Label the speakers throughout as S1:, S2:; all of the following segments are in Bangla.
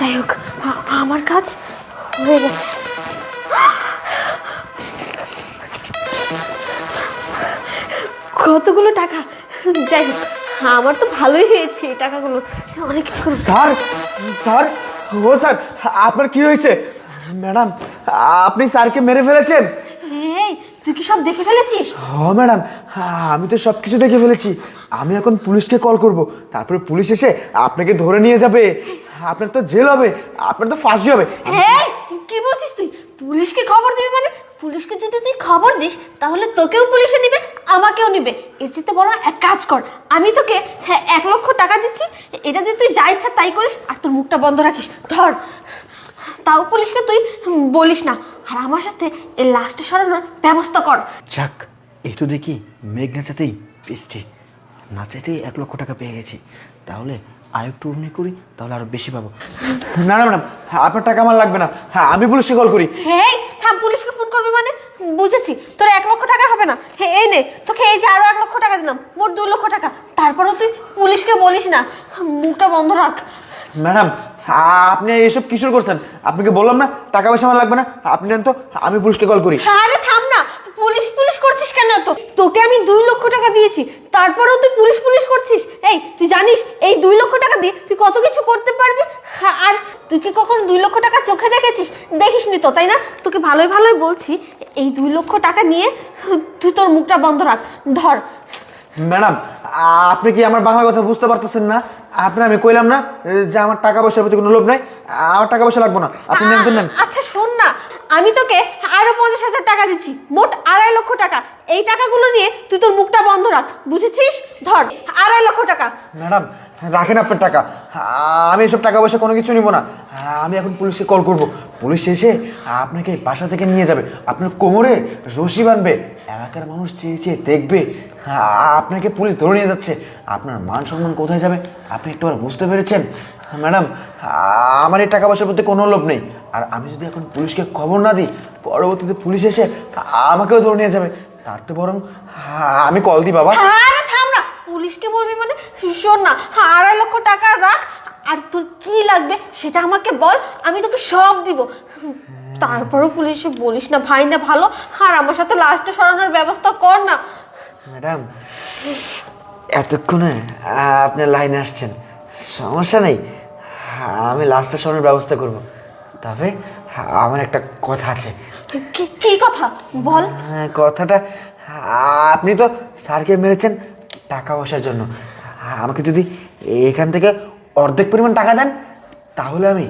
S1: যাই হোক আমার কাজ হয়ে গেছে। কতগুলো টাকা? যাই হোক আমার তো ভালোই হয়েছে এই টাকাগুলো। অনেক কিছু
S2: স্যার স্যার ও স্যার আপনার কি হয়েছে? ম্যাডাম আপনি স্যারকে মেরে ফেলেছেন?
S1: তুই কি সব দেখে ফেলেছিস?
S2: হ্যাঁ ম্যাডাম। আমি তো সব কিছু দেখে ফেলেছি। আমি এখন পুলিশকে কল করব। তারপরে পুলিশ এসে আপনাকে ধরে নিয়ে যাবে। আপনার তো জেল হবে। আপনার তো ফাঁসি হবে।
S1: এই কি বলছিস তুই? পুলিশকে খবর দিবি মানে? পুলিশকে যদি তুই খবর দিস তাহলে তোকেও পুলিশে নিবে আমাকেও নিবে। এর চেয়ে বড় এক কাজ কর। আমি তোকে হ্যাঁ এক লক্ষ টাকা দিচ্ছি। এটা দিয়ে তুই যা ইচ্ছা তাই করিস আর তোর মুখটা বন্ধ রাখিস। ধর। তাও পুলিশকে তুই বলিস না। আর আমার সাথে এই লাস্টে সরানোর ব্যবস্থা কর।
S3: যাক এই তো দেখি মেঘ না চাইতেই বৃষ্টি। না চাইতেই এক লক্ষ টাকা পেয়ে গেছি। তাহলে আর একটু অমনি করি তাহলে আরও বেশি পাবো।
S2: না না ম্যাডাম আপনার টাকা আমার লাগবে না। হ্যাঁ আমি পুলিশকে কল করি।
S1: হেই থাম পুলিশকে ফোন করবি মানে? বুঝেছি তোর এক লক্ষ টাকা হবে না। হে এই নে তোকে এই যে আরও এক লক্ষ টাকা দিলাম মোট দু লক্ষ টাকা। তারপরেও তুই পুলিশকে বলিস না। মুখটা বন্ধ রাখ।
S2: ম্যাডাম আপনি এসব কিশোর করছেন? আপনাকে বললাম না টাকা পয়সা আমার লাগবে না। আপনি নেন তো আমি পুলিশকে কল করি।
S1: আরে থাম না পুলিশ পুলিশ করছিস কেন তো? তোকে আমি দুই লক্ষ টাকা দিয়েছি তারপরেও তুই পুলিশ পুলিশ করছিস। এই তুই জানিস এই দুই লক্ষ টাকা দিয়ে তুই কত কিছু করতে পারবি? আর তুই কি কখনো দুই লক্ষ টাকা চোখে দেখেছিস? দেখিসনি তো তাই না? তোকে ভালোই ভালোই বলছি এই দুই লক্ষ টাকা নিয়ে তুই তোর মুখটা বন্ধ রাখ ধর।
S2: ম্যাডাম আপনি কি আমার বাংলা কথা বুঝতে পারতেছেন না? আপনি আমি কইলাম না যে আমার টাকা পয়সার প্রতি কোনো লোভ নাই আমার টাকা পয়সা লাগবে না। আপনি নেন তো নেন।
S1: আচ্ছা শোন না আমি তোকে আরও পঞ্চাশ হাজার টাকা দিচ্ছি মোট আড়াই লক্ষ টাকা। এই টাকাগুলো নিয়ে তুই তোর মুখটা বন্ধ রাখ বুঝেছিস? ধর আড়াই লক্ষ টাকা।
S2: ম্যাডাম রাখেন আপনার টাকা। আমি এসব টাকা পয়সা কোনো কিছু নিব না। আমি এখন পুলিশকে কল করব। পুলিশ এসে আপনাকে বাসা থেকে নিয়ে যাবে। আপনার কোমরে রশি বাঁধবে। এলাকার মানুষ চেয়ে চেয়ে দেখবে। আপনাকে পুলিশ ধরে নিয়ে যাচ্ছে। আপনার মান সম্মান কোথায় যাবে? আপনি একটুবার বুঝতে পেরেছেন? ম্যাডাম আমার এই টাকা পয়সার প্রতি কোনো লোভ নেই। আর আমি যদি এখন পুলিশকে খবর না দিই, পরবর্তীতে পুলিশ এসে আমাকেও ধরে নিয়ে যাবে। তার তো বরং আমি কল দিই, বাবা।
S1: পুলিশকে বলবি মানে? শোন না আড়াই লক্ষ টাকা রাখ আর তোর কি লাগবে সেটা আমাকে বল আমি তোকে সব দিব। তারপরও পুলিশে বলিস না ভাই না ভালো আর আমার সাথে লাস্টে সরানোর ব্যবস্থা কর না।
S2: ম্যাডাম এতক্ষণে আপনি লাইনে আসছেন সমস্যা নেই আমি লাস্টে সরানোর ব্যবস্থা করব। তবে আমার একটা কথা আছে।
S1: কি কথা? বল।
S2: হ্যাঁ, কথাটা আপনি তো স্যারকে মেরেছেন টাকা পয়সার জন্য। আমাকে যদি এখান থেকে অর্ধেক পরিমাণ টাকা দেন তাহলে আমি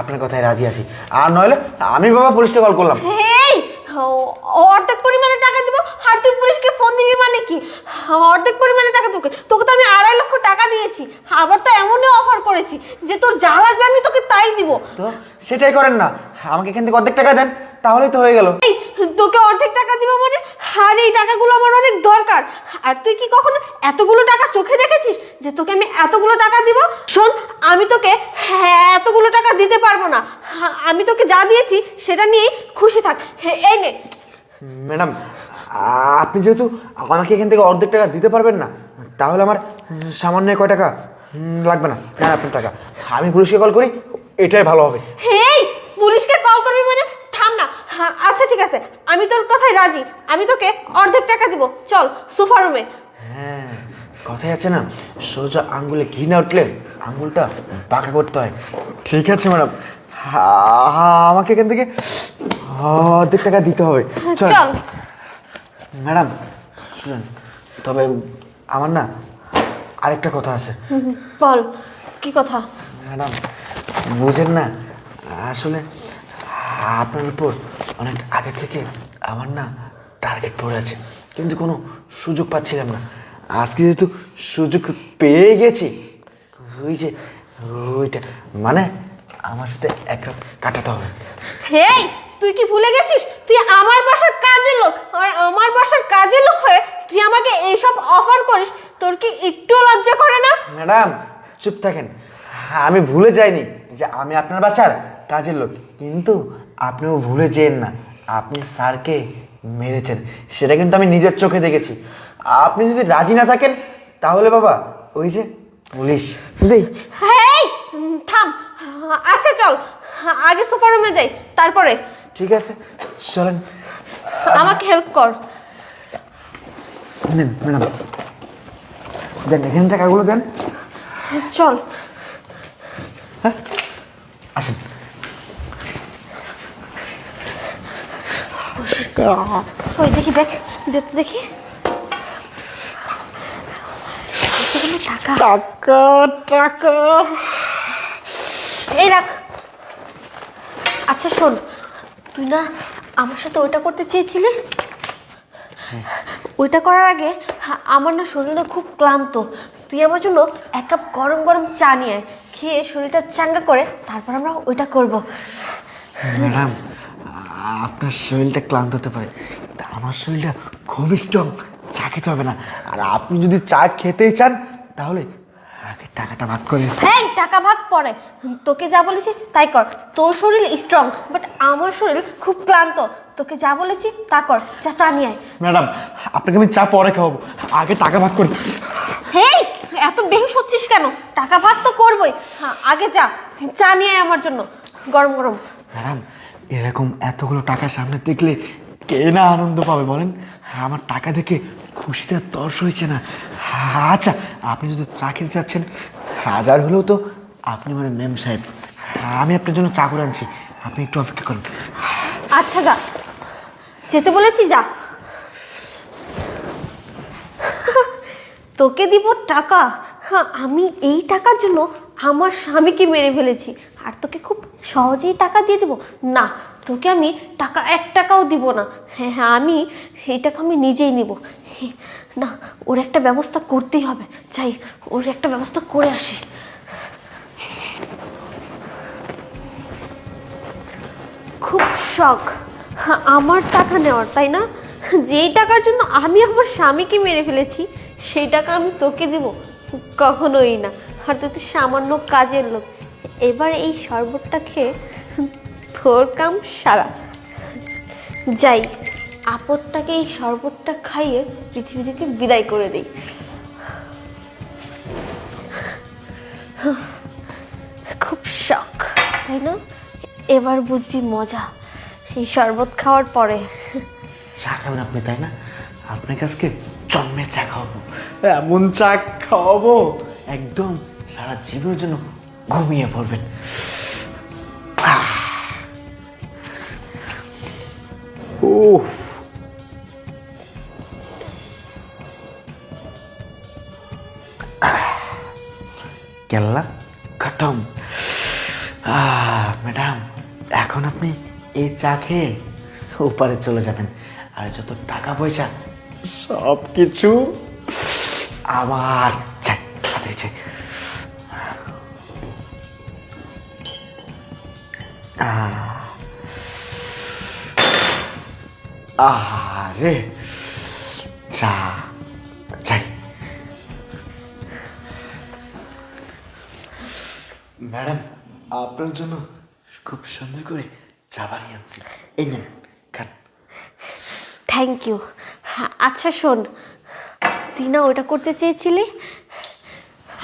S2: আপনার কথায় রাজি আছি। আর নইলে আমি বাবা পুলিশকে কল করলাম।
S1: এই অর্ধেক পরিমাণে টাকা দিব আর তুই পুলিশকে ফোন দিবি মানে কি? অর্ধেক পরিমাণে টাকা তোকে। তোকে তো আমি আড়াই লক্ষ টাকা দিয়েছি। আবার তো এমনই অফার করেছি যে তোর যা লাগবে আমি তোকে তাই দিব।
S2: তো সেটাই করেন না। আমাকে এখান থেকে অর্ধেক টাকা দেন তাহলেই তো হয়ে গেল।
S1: তোকে অর্ধেক টাকা দিব মানে আর এই টাকাগুলো আমার অনেক দরকার। আর তুই কি কখনো এতগুলো টাকা চোখে দেখেছিস যে তোকে আমি এতগুলো টাকা দিব? শোন আমি তোকে হ্যাঁ এতগুলো টাকা দিতে পারব না। আমি তোকে যা দিয়েছি সেটা নিয়েই খুশি থাক। হ্যাঁ, এই নে।
S2: ম্যাডাম আপনি যেহেতু আমাকে এখান থেকে অর্ধেক টাকা দিতে পারবেন না তাহলে আমার সামান্য কয় টাকা লাগবে না। হ্যাঁ আপনার টাকা। আমি পুলিশকে কল করি এটাই ভালো হবে।
S1: হেই পুলিশকে কল করবি মানে হ্যাঁ, আচ্ছা ঠিক আছে। আমি তোর কথায় রাজি। আমি তোকে অর্ধেক টাকা দিব। চল সোফা রুমে
S2: হ্যাঁ কথাই আছে না সোজা আঙ্গুলে ঘি না উঠলে আঙ্গুলটা বাঁকা করতে হয়। ঠিক আছে ম্যাডাম। আমাকে এখান থেকে অর্ধেক টাকা দিতে হবে। চল।
S1: চল।
S2: ম্যাডাম শুনুন তবে আমার না আরেকটা কথা আছে।
S1: বল কি কথা?
S2: ম্যাডাম বুঝেন না আসলে আপনার উপর অনেক আগে থেকে আমার না টার্গেট পড়ে আছে কিন্তু কোনো সুযোগ পাচ্ছিলাম না। আজকে যেহেতু সুযোগ পেয়ে গেছি ওই যে ওইটা। মানে আমার সাথে এক রাত কাটাতে হবে।
S1: হেই তুই কি ভুলে গেছিস? তুই আমার বাসার কাজের লোক। আর আমার বাসার কাজের লোক হয়ে তুই আমাকে এইসব অফার করিস তোর কি একটু লজ্জা করে না?
S2: ম্যাডাম চুপ থাকেন। আমি ভুলে যাইনি যে আমি আপনার বাসার কাজের লোক কিন্তু আপনিও ভুলে যেন না আপনি স্যারকে মেরেছেন। সেটা কিন্তু আমি নিজের চোখে দেখেছি। আপনি যদি রাজি না থাকেন তাহলে বাবা ওই যে পুলিশ। দেই
S1: হেই থাম। আচ্ছা চল। আগে সোফা রুমে যাই তারপরে।
S2: ঠিক আছে চলেন।
S1: আমাকে হেল্প কর।
S2: নেন ম্যাডাম। দেন এখানে টাকাগুলো দেন।
S1: চল।
S2: হ্যাঁ আসেন।
S1: ওই দেখি ব্যাগ দে তো দেখি। টাকা।
S2: টাকা টাকা।
S1: এই রাখ। আচ্ছা শোন তুই না আমার সাথে ওইটা করতে চেয়েছিলি? ওইটা করার আগে আমার না শরীরটা খুব ক্লান্ত। তুই আমার জন্য এক কাপ গরম গরম চা নিয়ে আয়। খেয়ে শরীরটা চাঙ্গা করে তারপর আমরা ওইটা করব।
S2: ম্যাডাম। আপনার শরীরটা ক্লান্ত হতে পারে তা আমার শরীরটা খুবই স্ট্রং চা খেতে হবে না। আর আপনি যদি চা খেতেই চান তাহলে আগে টাকাটা ভাগ করে
S1: হ্যাঁ টাকা ভাগ পরে। তোকে যা বলেছি তাই কর। তোর শরীর স্ট্রং বাট আমার শরীর খুব ক্লান্ত। তোকে যা বলেছি তা কর। চা চা নিয়ে আয়।
S2: ম্যাডাম আপনাকে আমি চা পরে খাওয়াবো। আগে টাকা ভাগ করি
S1: হেই এত বেহুশ হচ্ছিস কেন? টাকা ভাগ তো করবই। হ্যাঁ আগে যা চা নিয়ে আয় আমার জন্য। গরম গরম।
S2: ম্যাডাম এরকম এতগুলো টাকা সামনে দেখলে কে না আনন্দ পাবে বলেন? আমার টাকা দেখে খুশিতে তর্স হয়েছে না। আচ্ছা আপনি যদি চা খেতে চাচ্ছেন, হাজার হলেও তো আপনি মানে ম্যাম সাহেব। আমি আপনার জন্য চা করে আনছি। আপনি একটু অপেক্ষা করুন।
S1: আচ্ছা যা। যেতে বলেছি, যা। তোকে দিব টাকা। হ্যাঁ আমি এই টাকার জন্য আমার স্বামীকে মেরে ফেলেছি। আর তোকে খুব সহজেই টাকা দিয়ে দেবো? না তোকে আমি টাকা এক টাকাও দিব না। হ্যাঁ হ্যাঁ আমি এই টাকা আমি নিজেই নিব। না ওর একটা ব্যবস্থা করতেই হবে। চাই ওর একটা ব্যবস্থা করে আসি। খুব শখ। হ্যাঁ, আমার টাকা নেওয়ার তাই না? যেই টাকার জন্য আমি আমার স্বামীকে মেরে ফেলেছি সেই টাকা আমি তোকে দিব। কখনোই না। আর তুই তো সামান্য কাজের লোক। এবার এই শরবতটা খেয়ে তোর কাম সারা। যাই আপদটাকে এই শরবতটা খাইয়ে পৃথিবী থেকে বিদায় করে দিই। খুব শখ তাই না? এবার বুঝবি মজা এই শরবত খাওয়ার পরে।
S2: চা খাবেন আপনি তাই না? আপনাকে আজকে জন্মের চা খাওয়াবো। এমন চা খাওয়াবো? একদম সারা জীবনের জন্য ঘুমিয়ে পড়বেন। ও কেল্লা খতম। ম্যাডাম এখন আপনি এই চা খেয়ে ওপারে চলে যাবেন। আর যত টাকা পয়সা সব কিছু আমার। আরে চা চাই ম্যাডাম আপনার জন্য খুব সুন্দর করে চা বানিয়ে আনছি। এই নেন খান।
S1: থ্যাংক ইউ আচ্ছা শোন। তুই না ওইটা করতে চেয়েছিলি?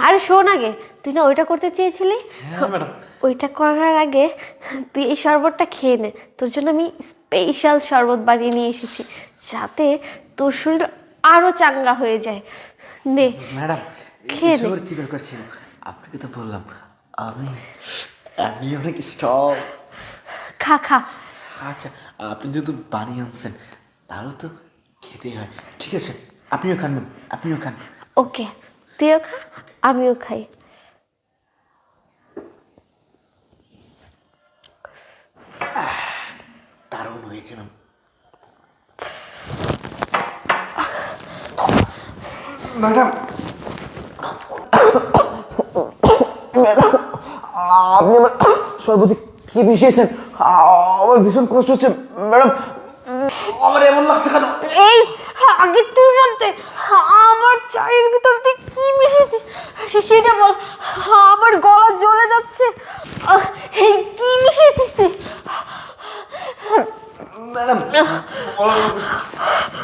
S1: আরে শোন আগে। তুই না ওইটা করতে চেয়েছিলি?
S2: হ্যাঁ ম্যাডাম।
S1: ওইটা করার আগে তুই এই শরবতটা খেয়ে নে। তোর জন্য আমি স্পেশাল শরবত বানিয়ে নিয়ে এসেছি যাতে তোর শরীর আরও চাঙ্গা হয়ে যায়। নে
S2: ম্যাডাম
S1: খেয়ে নে।
S2: কি দরকার ছিল? আপনাকে তো বললাম আমি আমি অনেক স্ট্রং
S1: খা খা।
S2: আচ্ছা আপনি যেহেতু বানিয়ে আনছেন তাহলে তো খেতেই হয়। ঠিক আছে আপনিও খান আপনিও খান।
S1: ওকে তুইও খা আমিও খাই।
S2: দারুণ হয়েছে ম্যাম ম্যাডাম। আপনি আমার সর্বতি কি মিশিয়েছেন আমার ভীষণ কষ্ট হচ্ছে ম্যাডাম। আমার এমন লাগছে কেন?
S1: এই আগে তুই বলতে আমার চায়ের ভিতর তুই কি মিশিয়েছিস সে- সেটা বল আমার গলা জ্বলে যাচ্ছে আহ, এই কি মিশিয়েছিস তুই
S2: ম্যাডাম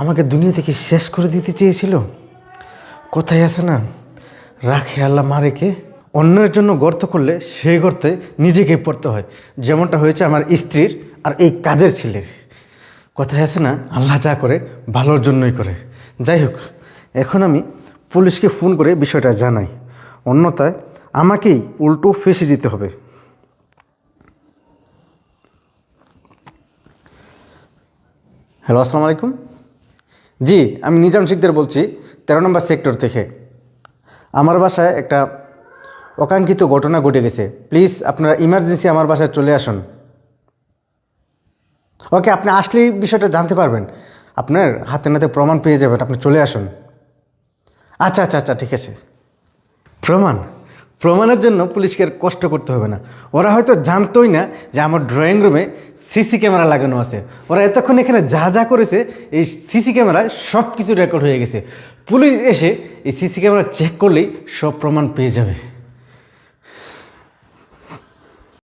S3: আমাকে দুনিয়া থেকে শেষ করে দিতে চেয়েছিল? কোথায় আছে না, রাখে আল্লাহ মারেকে, অন্যের জন্য গর্ত করলে সেই গর্তে নিজেকে পড়তে হয়। যেমনটা হয়েছে আমার স্ত্রীর আর এই কাজের ছেলের। কথায় আছে না, আল্লাহ যা করে ভালোর জন্যই করে। যাই হোক, এখন আমি পুলিশকে ফোন করে বিষয়টা জানাই। অন্যথায় আমাকেই উল্টো ফেসে দিতে হবে। হ্যালো, আসসালামু আলাইকুম। জি, আমি নিজাম শিকদার বলছি, তেরো নম্বর সেক্টর থেকে। আমার বাসায় একটা অকাঙ্ক্ষিত ঘটনা ঘটে গেছে। প্লিজ, আপনারা ইমার্জেন্সি আমার বাসায় চলে আসুন। ওকে, আপনি আসলেই বিষয়টা জানতে পারবেন। আপনার হাতে নাতে প্রমাণ পেয়ে যাবেন, আপনি চলে আসুন। আচ্ছা আচ্ছা আচ্ছা ঠিক আছে। প্রমাণ? প্রমাণের জন্য পুলিশকে কষ্ট করতে হবে না। ওরা হয়তো জানতোই না যে আমার ড্রয়িং রুমে সিসি ক্যামেরা লাগানো আছে। ওরা এতক্ষণ এখানে যা যা করেছে, এই সিসি ক্যামেরায় সব কিছু রেকর্ড হয়ে গেছে। পুলিশ এসে এই সিসি ক্যামেরা চেক করলেই সব প্রমাণ পেয়ে যাবে।